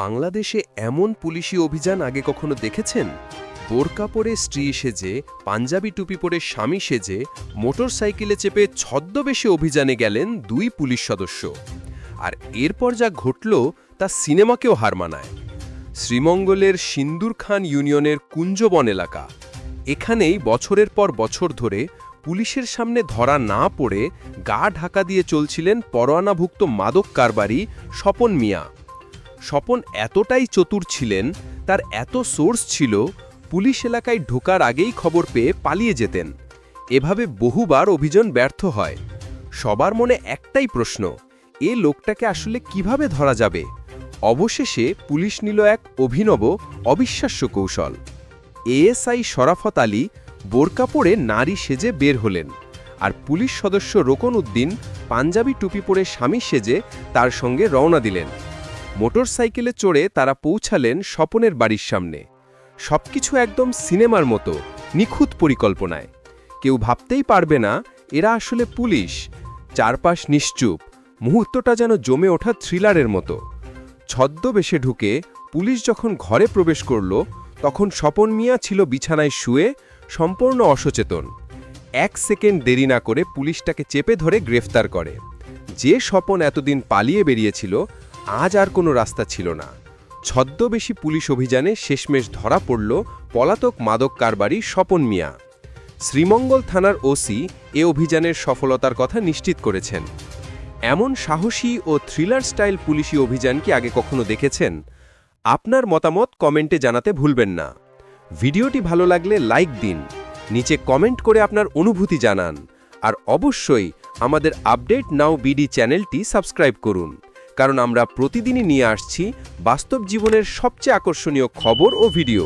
বাংলাদেশে এমন পুলিশি অভিযান আগে কখনো দেখেছেন? বোরকা পরে স্ত্রী সেজে, পাঞ্জাবি টুপি পরে স্বামী সেজে, মোটরসাইকেলে চেপে ছদ্মবেশে অভিযানে গেলেন দুই পুলিশ সদস্য। আর এরপর যা ঘটল তা সিনেমাকেও হার মানায়। শ্রীমঙ্গলের সিন্দুর খান ইউনিয়নের কুঞ্জবন এলাকা। এখানেই বছরের পর বছর ধরে পুলিশের সামনে ধরা না পড়ে গা ঢাকা দিয়ে চলছিলেন পরোয়ানাভুক্ত মাদক কারবারি স্বপন মিয়া। স্বপন এতটাই চতুর ছিলেন, তার এত সোর্স ছিল, পুলিশ এলাকায় ঢোকার আগেই খবর পেয়ে পালিয়ে যেতেন। এভাবে বহুবার অভিযান ব্যর্থ হয়। সবার মনে একটাই প্রশ্ন, এ লোকটাকে আসলে কীভাবে ধরা যাবে? অবশেষে পুলিশ নিল এক অভিনব, অবিশ্বাস্য কৌশল। এএসআই শরাফত আলী বোরকা পরে নারী সেজে বের হলেন আর পুলিশ সদস্য রোকন উদ্দিন পাঞ্জাবি টুপি পরে স্বামী সেজে তার সঙ্গে রওনা দিলেন। মোটরসাইকেলে চড়ে তারা পৌঁছালেন স্বপনের বাড়ির সামনে। সবকিছু একদম সিনেমার মতো, নিখুঁত পরিকল্পনায়। কেউ ভাবতেই পারবে না, এরা আসলে পুলিশ। চারপাশ নিশ্চুপ, মুহূর্তটা যেন জমে ওঠা থ্রিলারের মতো। ছদ্মবেশে ঢুকে পুলিশ যখন ঘরে প্রবেশ করল, তখন স্বপন মিয়া ছিল বিছানায় শুয়ে সম্পূর্ণ অসচেতন। এক সেকেন্ড দেরি না করে পুলিশটাকে চেপে ধরে গ্রেফতার করে। যে স্বপন এতদিন পালিয়ে বেরিয়েছিল আজ আর কোনো রাস্তা ছিল না। ছদ্মবেশী পুলিশ অভিযানে শেষমেশ ধরা পড়ল পলাতক মাদক কারবারি স্বপন মিয়া। শ্রীমঙ্গল থানার ওসি এ অভিযানের সফলতার কথা নিশ্চিত করেছেন। এমন সাহসী ও থ্রিলার স্টাইল পুলিশি অভিযান কি আগে কখনো দেখেছেন? আপনার মতামত কমেন্টে জানাতে ভুলবেন না। ভিডিওটি ভালো লাগলে লাইক দিন। নিচে কমেন্ট করে আপনার অনুভূতি জানান। আর অবশ্যই আমাদের আপডেট নাও বিডি চ্যানেলটি সাবস্ক্রাইব করুন। কারণ আমরা প্রতিদিনই নিয়ে আসছি বাস্তব জীবনের সবচেয়ে আকর্ষণীয় খবর ও ভিডিও।